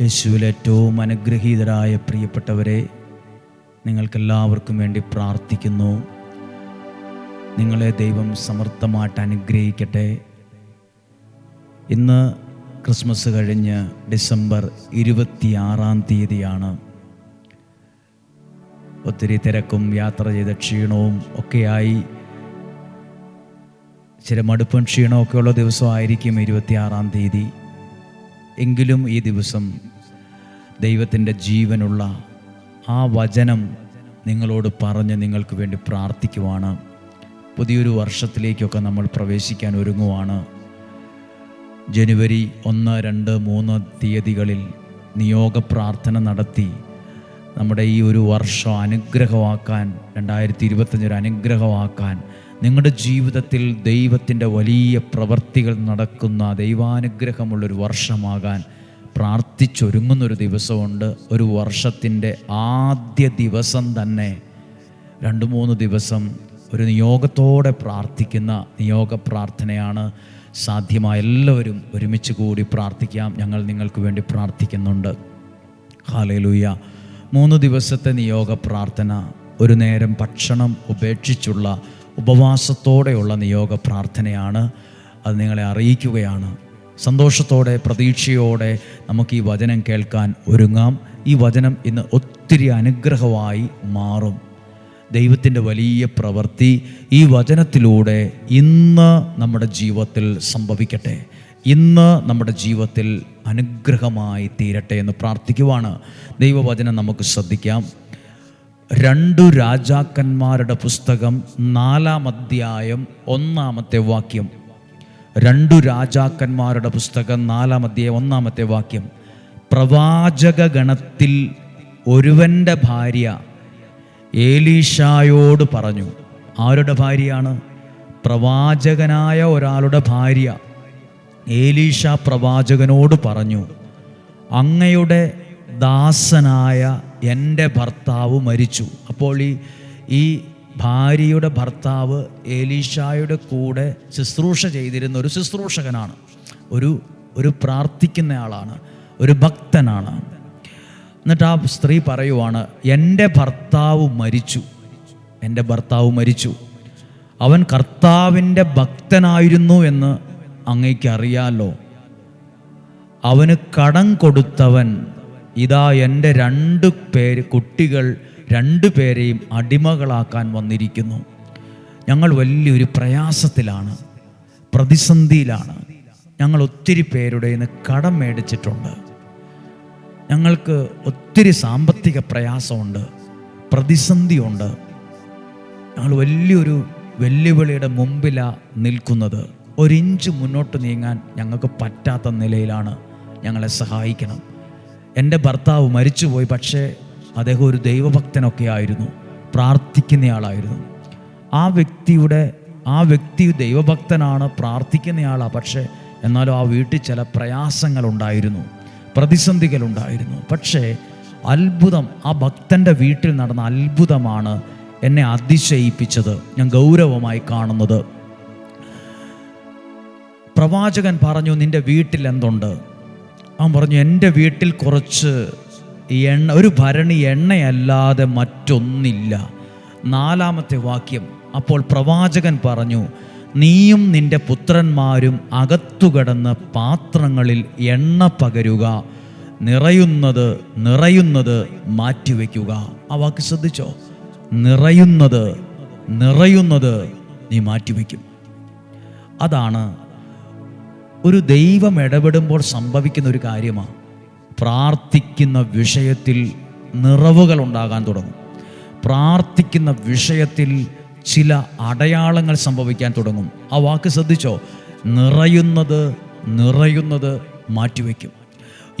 യേശുവിൽ ഏറ്റവും അനുഗ്രഹീതരായ പ്രിയപ്പെട്ടവരെ നിങ്ങൾക്കെല്ലാവർക്കും വേണ്ടി പ്രാർത്ഥിക്കുന്നു. നിങ്ങളെ ദൈവം സമർത്ഥമായിട്ട് അനുഗ്രഹിക്കട്ടെ. ഇന്ന് ക്രിസ്മസ് കഴിഞ്ഞ് ഡിസംബർ ഇരുപത്തിയാറാം തീയതിയാണ്. ഒത്തിരി തിരക്കും യാത്ര ചെയ്ത ക്ഷീണവും ഒക്കെയായി. ചില മടുപ്പും ക്ഷീണവും ഒക്കെയുള്ള ദിവസമായിരിക്കും ഇരുപത്തിയാറാം തീയതി. എങ്കിലും ഈ ദിവസം ദൈവത്തിന്റെ ജീവനുള്ള ആ വചനം നിങ്ങളോട് പറഞ്ഞ് നിങ്ങൾക്ക് വേണ്ടി പ്രാർത്ഥിക്കുവാണ്. പുതിയൊരു വർഷത്തിലേക്കൊക്കെ നമ്മൾ പ്രവേശിക്കാൻ ഒരുങ്ങുവാണ്. ജനുവരി ഒന്ന് രണ്ട് മൂന്ന് തീയതികളിൽ നിയോഗ പ്രാർത്ഥന നടത്തി നമ്മുടെ ഈ ഒരു വർഷം അനുഗ്രഹമാക്കാൻ രണ്ടായിരത്തി ഇരുപത്തഞ്ചൊരു അനുഗ്രഹമാക്കാൻ നിങ്ങളുടെ ജീവിതത്തിൽ ദൈവത്തിന്റെ വലിയ പ്രവർത്തികൾ നടക്കുന്ന ദൈവാനുഗ്രഹമുള്ളൊരു വർഷമാകാൻ പ്രാർത്ഥിച്ചൊരുങ്ങുന്നൊരു ദിവസമുണ്ട്. ഒരു വർഷത്തിന്റെ ആദ്യ ദിവസം തന്നെ രണ്ട് മൂന്ന് ദിവസം ഒരു നിയോഗത്തോടെ പ്രാർത്ഥിക്കുന്ന നിയോഗ പ്രാർത്ഥനയാണ് സാധ്യമായ. എല്ലാവരും ഒരുമിച്ച് കൂടി പ്രാർത്ഥിക്കാം. ഞങ്ങൾ നിങ്ങൾക്ക് വേണ്ടി പ്രാർത്ഥിക്കുന്നുണ്ട്. ഹാലയിലൂയ മൂന്ന് ദിവസത്തെ നിയോഗ പ്രാർത്ഥന ഒരു നേരം ഭക്ഷണം ഉപേക്ഷിച്ചുള്ള ഉപവാസത്തോടെയുള്ള നിയോഗ പ്രാർത്ഥനയാണ്. അത് നിങ്ങളെ അറിയിക്കുകയാണ്. സന്തോഷത്തോടെ പ്രതീക്ഷയോടെ നമുക്ക് ഈ വചനം കേൾക്കാൻ ഒരുങ്ങാം. ഈ വചനം ഇന്ന് ഒത്തിരി അനുഗ്രഹമായി മാറും. ദൈവത്തിന്റെ വലിയ പ്രവൃത്തി ഈ വചനത്തിലൂടെ ഇന്ന് നമ്മുടെ ജീവിതത്തിൽ സംഭവിക്കട്ടെ. ഇന്ന് നമ്മുടെ ജീവിതത്തിൽ അനുഗ്രഹമായി തീരട്ടെ എന്ന് പ്രാർത്ഥിക്കുവാണ്. ദൈവവചനം നമുക്ക് ശ്രദ്ധിക്കാം. രണ്ടു രാജാക്കന്മാരുടെ പുസ്തകം നാലാം അധ്യായം ഒന്നാമത്തെ വാക്യം. രണ്ടു രാജാക്കന്മാരുടെ പുസ്തകം നാലാം അധ്യായം ഒന്നാമത്തെ വാക്യം. പ്രവാചക ഗണത്തിൽ ഒരുവന്റെ ഭാര്യ ഏലീഷായോട് പറഞ്ഞു ആരുടെ ഭാര്യയാണ്? പ്രവാചകനായ ഒരാളുടെ ഭാര്യ. ഏലീഷ പ്രവാചകനോട് പറഞ്ഞു അങ്ങയുടെ ദാസനായ എന്റെ ഭർത്താവ് മരിച്ചു. അപ്പോൾ ഈ ഈ ഭാര്യയുടെ ഭർത്താവ് ഏലീഷായുടെ കൂടെ ശുശ്രൂഷ ചെയ്തിരുന്ന ഒരു ശുശ്രൂഷകനാണ്. ഒരു ഒരു പ്രാർത്ഥിക്കുന്നയാളാണ് ഒരു ഭക്തനാണ്. എന്നിട്ട് ആ സ്ത്രീ പറയുവാണ് എന്റെ ഭർത്താവ് മരിച്ചു. എന്റെ ഭർത്താവ് മരിച്ചു. അവൻ കർത്താവിന്റെ ഭക്തനായിരുന്നു എന്ന് അങ്ങേക്കറിയാലോ അവന് കടം കൊടുത്തവൻ ഇതാ എന്റെ രണ്ട് പേര് കുട്ടികൾ രണ്ടു പേരെയും അടിമകളാക്കാൻ വന്നിരിക്കുന്നു. ഞങ്ങൾ വലിയൊരു പ്രയാസത്തിലാണ് പ്രതിസന്ധിയിലാണ്. ഞങ്ങൾ ഒത്തിരി പേരുടെ നിന്ന് കടം മേടിച്ചിട്ടുണ്ട്. ഞങ്ങൾക്ക് ഒത്തിരി സാമ്പത്തിക പ്രയാസമുണ്ട് പ്രതിസന്ധിയുണ്ട്. ഞങ്ങൾ വലിയൊരു വെല്ലുവിളിയുടെ മുമ്പിലാണ് നിൽക്കുന്നത്. ഒരിഞ്ച് മുന്നോട്ട് നീങ്ങാൻ ഞങ്ങൾക്ക് പറ്റാത്ത നിലയിലാണ് ഞങ്ങളെ സഹായിക്കണം. എന്റെ ഭർത്താവ് മരിച്ചുപോയി പക്ഷേ അദ്ദേഹം ഒരു ദൈവഭക്തനൊക്കെ ആയിരുന്നു പ്രാർത്ഥിക്കുന്നയാളായിരുന്നു. ആ വ്യക്തിയുടെ ആ വ്യക്തി ദൈവഭക്തനാണ് പ്രാർത്ഥിക്കുന്നയാളാണ് പക്ഷേ എന്നാലും ആ വീട്ടിൽ ചില പ്രയാസങ്ങളുണ്ടായിരുന്നു പ്രതിസന്ധികളുണ്ടായിരുന്നു. പക്ഷേ അത്ഭുതം ആ ഭക്തന്റെ വീട്ടിൽ നടന്ന അത്ഭുതമാണ് എന്നെ അതിശയിപ്പിച്ചത് ഞാൻ ഗൗരവമായി കാണുന്നത്. പ്രവാചകൻ പറഞ്ഞു നിന്റെ വീട്ടിൽ എന്തുണ്ട്? അവൻ പറഞ്ഞു എന്റെ വീട്ടിൽ കുറച്ച് എണ്ണ ഒരു ഭരണി എണ്ണയല്ലാതെ മറ്റൊന്നില്ല. നാലാമത്തെ വാക്യം. അപ്പോൾ പ്രവാചകൻ പറഞ്ഞു നീയും നിന്റെ പുത്രന്മാരും അകത്തുകടന്ന് പാത്രങ്ങളിൽ എണ്ണ പകരുക നിറയുന്നത് നിറയുന്നത് മാറ്റിവെക്കുക. ആ വാക്ക് ശ്രദ്ധിച്ചോ? നിറയുന്നത് നിറയുന്നത് നീ മാറ്റിവെക്കും. അതാണ് ഒരു ദൈവം ഇടപെടുമ്പോൾ സംഭവിക്കുന്ന ഒരു കാര്യമാണ് പ്രാർത്ഥിക്കുന്ന വിഷയത്തിൽ നിറവുകൾ ഉണ്ടാകാൻ തുടങ്ങും. പ്രാർത്ഥിക്കുന്ന വിഷയത്തിൽ ചില അടയാളങ്ങൾ സംഭവിക്കാൻ തുടങ്ങും. ആ വാക്ക് ശ്രദ്ധിച്ചോ? നിറയുന്നത് നിറയുന്നത് മാറ്റിവെക്കും.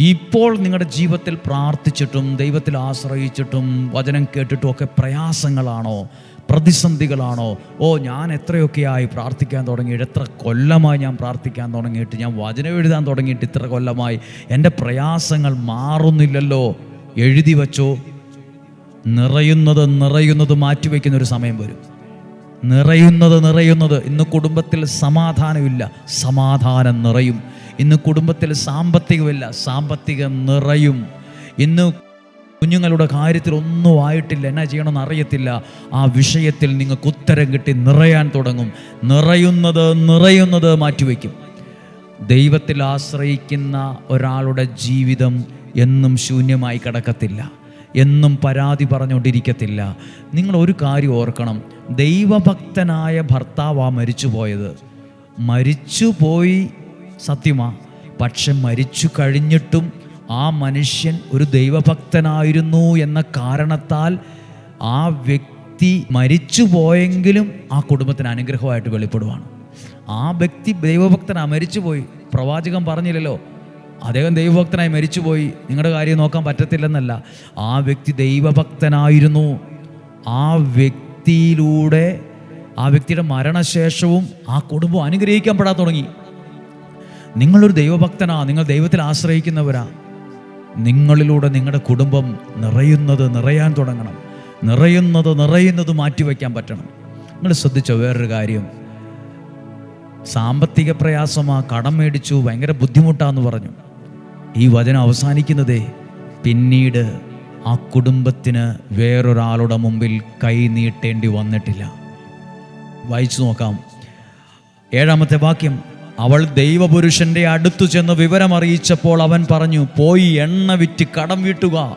ഇപ്പോൾ നിങ്ങളുടെ ജീവിതത്തിൽ പ്രാർത്ഥിച്ചിട്ടും ദൈവത്തിൽ ആശ്രയിച്ചിട്ടും വചനം കേട്ടിട്ടും ഒക്കെ പ്രയാസങ്ങളാണോ? പ്രതിസന്ധികളാണോ? ഓ ഞാൻ എത്രയൊക്കെയായി പ്രാർത്ഥിക്കാൻ തുടങ്ങിയിട്ട് എത്ര കൊല്ലമായി ഞാൻ പ്രാർത്ഥിക്കാൻ തുടങ്ങിയിട്ട് ഞാൻ വചനം എഴുതാൻ തുടങ്ങിയിട്ട് ഇത്ര കൊല്ലമായി എന്റെ പ്രയാസങ്ങൾ മാറുന്നില്ലല്ലോ? എഴുതി വച്ചോ? നിറയുന്നത് നിറയുന്നത് മാറ്റിവെക്കുന്ന ഒരു സമയം വരും. നിറയുന്നത് നിറയുന്നത് ഇന്ന് കുടുംബത്തിൽ സമാധാനമില്ല സമാധാനം നിറയും. ഇന്ന് കുടുംബത്തിൽ സാമ്പത്തികമില്ല സാമ്പത്തികം നിറയും. ഇന്ന് കുഞ്ഞുങ്ങളുടെ കാര്യത്തിൽ ഒന്നും ആയിട്ടില്ല. എന്നാ ചെയ്യണമെന്ന് അറിയത്തില്ല. ആ വിഷയത്തിൽ നിങ്ങൾക്ക് ഉത്തരം കിട്ടി നിറയാൻ തുടങ്ങും. നിറയുന്നത് നിറയുന്നത് മാറ്റിവെക്കും. ദൈവത്തിൽ ആശ്രയിക്കുന്ന ഒരാളുടെ ജീവിതം എന്നും ശൂന്യമായി കിടക്കത്തില്ല. എന്നും പരാതി പറഞ്ഞുകൊണ്ടിരിക്കത്തില്ല. നിങ്ങൾ ഒരു കാര്യം ഓർക്കണം. ദൈവഭക്തനായ ഭർത്താവാ മരിച്ചു പോയത് മരിച്ചു പോയി സത്യമാ. പക്ഷെ മരിച്ചു കഴിഞ്ഞിട്ടും ആ മനുഷ്യൻ ഒരു ദൈവഭക്തനായിരുന്നു എന്ന കാരണത്താൽ ആ വ്യക്തി മരിച്ചു പോയെങ്കിലും ആ കുടുംബത്തിന് അനുഗ്രഹമായിട്ട് വെളിപ്പെടുവാണ്. ആ വ്യക്തി ദൈവഭക്തനാ മരിച്ചുപോയി പ്രവാചകൻ പറഞ്ഞില്ലല്ലോ അദ്ദേഹം ദൈവഭക്തനായി മരിച്ചുപോയി നിങ്ങളുടെ കാര്യം നോക്കാൻ പറ്റത്തില്ലെന്നല്ല. ആ വ്യക്തി ദൈവഭക്തനായിരുന്നു. ആ വ്യക്തിയിലൂടെ ആ വ്യക്തിയുടെ മരണശേഷവും ആ കുടുംബം അനുഗ്രഹിക്കപ്പെടാൻ തുടങ്ങി. നിങ്ങളൊരു ദൈവഭക്തനാ നിങ്ങൾ ദൈവത്തിൽ ആശ്രയിക്കുന്നവരാ. നിങ്ങളിലൂടെ നിങ്ങളുടെ കുടുംബം നിറയുന്നത് നിറയാൻ തുടങ്ങണം. നിറയുന്നത് നിറയുന്നത് മാറ്റിവെക്കാൻ പറ്റണം. നിങ്ങൾ ശ്രദ്ധിച്ച വേറൊരു കാര്യം. സാമ്പത്തിക പ്രയാസമാ കടം മേടിച്ചു ഭയങ്കര ബുദ്ധിമുട്ടാന്ന് പറഞ്ഞു. ഈ വചനം അവസാനിക്കുന്നതേ പിന്നീട് ആ കുടുംബത്തിന് വേറൊരാളുടെ മുമ്പിൽ കൈ നീട്ടേണ്ടി വന്നിട്ടില്ല. വായിച്ചു നോക്കാം. ഏഴാമത്തെ വാക്യം അവൾ ദൈവപുരുഷന്റെ അടുത്തു ചെന്ന് വിവരമറിയിച്ചപ്പോൾ അവൻ പറഞ്ഞു പോയി എണ്ണ വിറ്റ് കടം വീട്ടുക.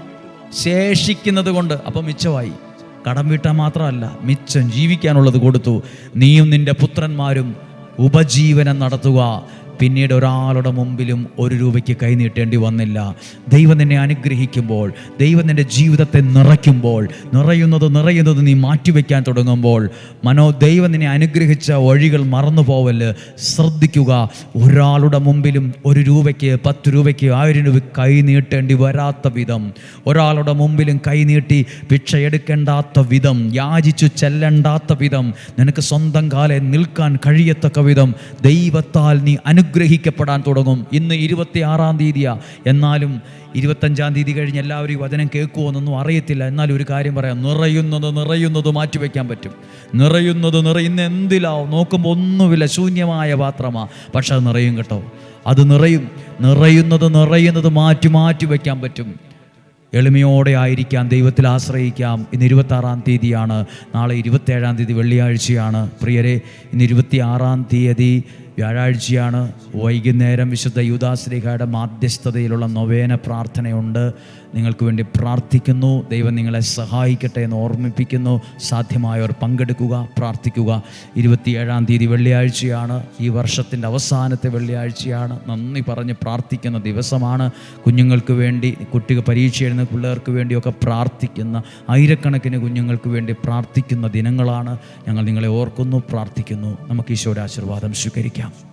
ശേഷിക്കുന്നത് കൊണ്ട് അപ്പം മിച്ചമായി. കടം വീട്ടാൻ മാത്രമല്ല മിച്ചം ജീവിക്കാനുള്ളത് കൊടുത്തു. നീയും നിന്റെ പുത്രന്മാരും ഉപജീവനം നടത്തുക. പിന്നീട് ഒരാളുടെ മുമ്പിലും ഒരു രൂപയ്ക്ക് കൈനീട്ടേണ്ടി വന്നില്ല. ദൈവം നിന്നെ അനുഗ്രഹിക്കുമ്പോൾ ദൈവം നിന്റെ ജീവിതത്തെ നിറയ്ക്കുമ്പോൾ നിറയുന്നത് നിറയുന്നത് നീ മാറ്റിവെക്കാൻ തുടങ്ങുമ്പോൾ മനോ ദൈവം നിന്നെ അനുഗ്രഹിച്ച വഴികൾ മറന്നു പോവൽ ശ്രദ്ധിക്കുക ഒരാളുടെ മുമ്പിലും ഒരു രൂപയ്ക്ക് പത്ത് രൂപയ്ക്ക് ആയിരം രൂപ കൈനീട്ടേണ്ടി വരാത്ത വിധം ഒരാളുടെ മുമ്പിലും കൈ നീട്ടി ഭിക്ഷ എടുക്കേണ്ടാത്ത വിധം യാചിച്ചു ചെല്ലണ്ടാത്ത വിധം നിനക്ക് സ്വന്തം കാലെ നിൽക്കാൻ കഴിയത്തക്ക വിധം ദൈവത്താൽ നീ അനുഗ്രഹിക്കപ്പെടാൻ തുടങ്ങും. ഇന്ന് ഇരുപത്തി ആറാം തീയതിയാണ് എന്നാലും ഇരുപത്തഞ്ചാം തീയതി കഴിഞ്ഞ് എല്ലാവരും വചനം വചനം കേൾക്കുമോന്നൊന്നും അറിയത്തില്ല. എന്നാൽ ഒരു കാര്യം പറയാം. നിറയുന്നത് നിറയുന്നത് മാറ്റിവെക്കാൻ പറ്റും. നിറയുന്നത് നിറയുന്ന എന്തിലാവും? നോക്കുമ്പോൾ ഒന്നുമില്ല. ശൂന്യമായ പാത്രമാണ് പക്ഷെ അത് നിറയും കേട്ടോ. അത് നിറയും. നിറയുന്നത് നിറയുന്നത് മാറ്റി മാറ്റി വയ്ക്കാൻ പറ്റും. എളിമയോടെ ആയിരിക്കാം. ദൈവത്തിൽ ആശ്രയിക്കാം. ഇന്ന് ഇരുപത്താറാം തീയതിയാണ്. നാളെ ഇരുപത്തേഴാം തീയതി വെള്ളിയാഴ്ചയാണ്. പ്രിയരെ ഇന്ന് ഇരുപത്തി ആറാം തീയതി വ്യാഴാഴ്ചയാണ് വൈകുന്നേരം വിശുദ്ധ യൂദാശ്രീഹയുടെ മാധ്യസ്ഥതയിലുള്ള നൊവേന പ്രാർത്ഥനയുണ്ട്. നിങ്ങൾക്ക് വേണ്ടി പ്രാർത്ഥിക്കുന്നു. ദൈവം നിങ്ങളെ സഹായിക്കട്ടെ എന്ന് ഓർമ്മിപ്പിക്കുന്നു. സാധ്യമായവർ പങ്കെടുക്കുക പ്രാർത്ഥിക്കുക. ഇരുപത്തിയേഴാം തീയതി വെള്ളിയാഴ്ചയാണ്. ഈ വർഷത്തിന്റെ അവസാനത്തെ വെള്ളിയാഴ്ചയാണ്. നന്ദി പറഞ്ഞ് പ്രാർത്ഥിക്കുന്ന ദിവസമാണ്. കുഞ്ഞുങ്ങൾക്ക് വേണ്ടി കുട്ടികൾ പരീക്ഷ എഴുതുന്ന പിള്ളേർക്ക് വേണ്ടിയൊക്കെ പ്രാർത്ഥിക്കുന്ന ആയിരക്കണക്കിന് കുഞ്ഞുങ്ങൾക്ക് വേണ്ടി പ്രാർത്ഥിക്കുന്ന ദിനങ്ങളാണ്. ഞങ്ങൾ നിങ്ങളെ ഓർക്കുന്നു പ്രാർത്ഥിക്കുന്നു. നമുക്ക് ഈശോയുടെ ആശീർവാദം സ്വീകരിക്കാം.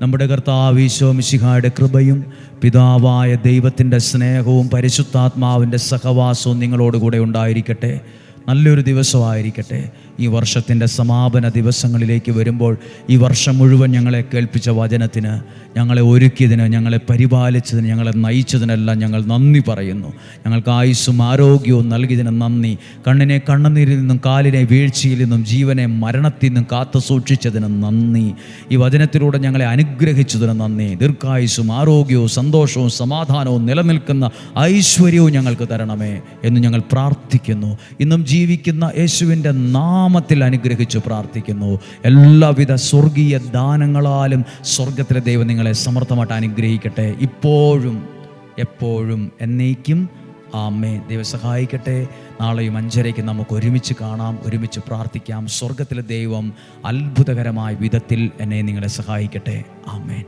നമ്മുടെ കർത്താവ് ഈശോ മിശിഹായുടെ കൃപയും പിതാവായ ദൈവത്തിന്റെ സ്നേഹവും പരിശുദ്ധാത്മാവിന്റെ സഹവാസവും നിങ്ങളോടുകൂടെ ഉണ്ടായിരിക്കട്ടെ. നല്ലൊരു ദിവസമായിരിക്കട്ടെ. ഈ വർഷത്തിന്റെ സമാപന ദിവസങ്ങളിലേക്ക് വരുമ്പോൾ ഈ വർഷം മുഴുവൻ ഞങ്ങളെ കേൾപ്പിച്ച വചനത്തിന് ഞങ്ങളെ ഒരുക്കിയതിന് ഞങ്ങളെ പരിപാലിച്ചതിന് ഞങ്ങളെ നയിച്ചതിനെല്ലാം ഞങ്ങൾ നന്ദി പറയുന്നു. ഞങ്ങൾക്ക് ആയുസ്സും ആരോഗ്യവും നൽകിയതിന് നന്ദി. കണ്ണിനെ കണ്ണുനീരിൽ നിന്നും കാലിനെ വീഴ്ചയിൽ നിന്നും ജീവനെ മരണത്തിൽ നിന്നും കാത്തു സൂക്ഷിച്ചതിന് നന്ദി. ഈ വചനത്തിലൂടെ ഞങ്ങളെ അനുഗ്രഹിച്ചതിന് നന്ദി. ദീർഘായുസ്സും ആരോഗ്യവും സന്തോഷവും സമാധാനവും നിലനിൽക്കുന്ന ഐശ്വര്യവും ഞങ്ങൾക്ക് തരണമേ എന്ന് ഞങ്ങൾ പ്രാർത്ഥിക്കുന്നു. ഇന്നും ജീവിക്കുന്ന യേശുവിന്റെ നാമത്തിൽ അനുഗ്രഹിച്ചു പ്രാർത്ഥിക്കുന്നു. എല്ലാവിധ സ്വർഗീയ ദാനങ്ങളാലും സ്വർഗത്തിലെ ദൈവം നിങ്ങളെ സമർത്ഥമായിട്ട് അനുഗ്രഹിക്കട്ടെ. ഇപ്പോഴും എപ്പോഴും എന്നേക്കും ആമേ ദൈവം സഹായിക്കട്ടെ. നാളെയും അഞ്ചരയ്ക്ക് നമുക്ക് ഒരുമിച്ച് കാണാം ഒരുമിച്ച് പ്രാർത്ഥിക്കാം. സ്വർഗത്തിലെ ദൈവം അത്ഭുതകരമായ വിധത്തിൽ എന്നെ നിങ്ങളെ സഹായിക്കട്ടെ. ആമേൻ.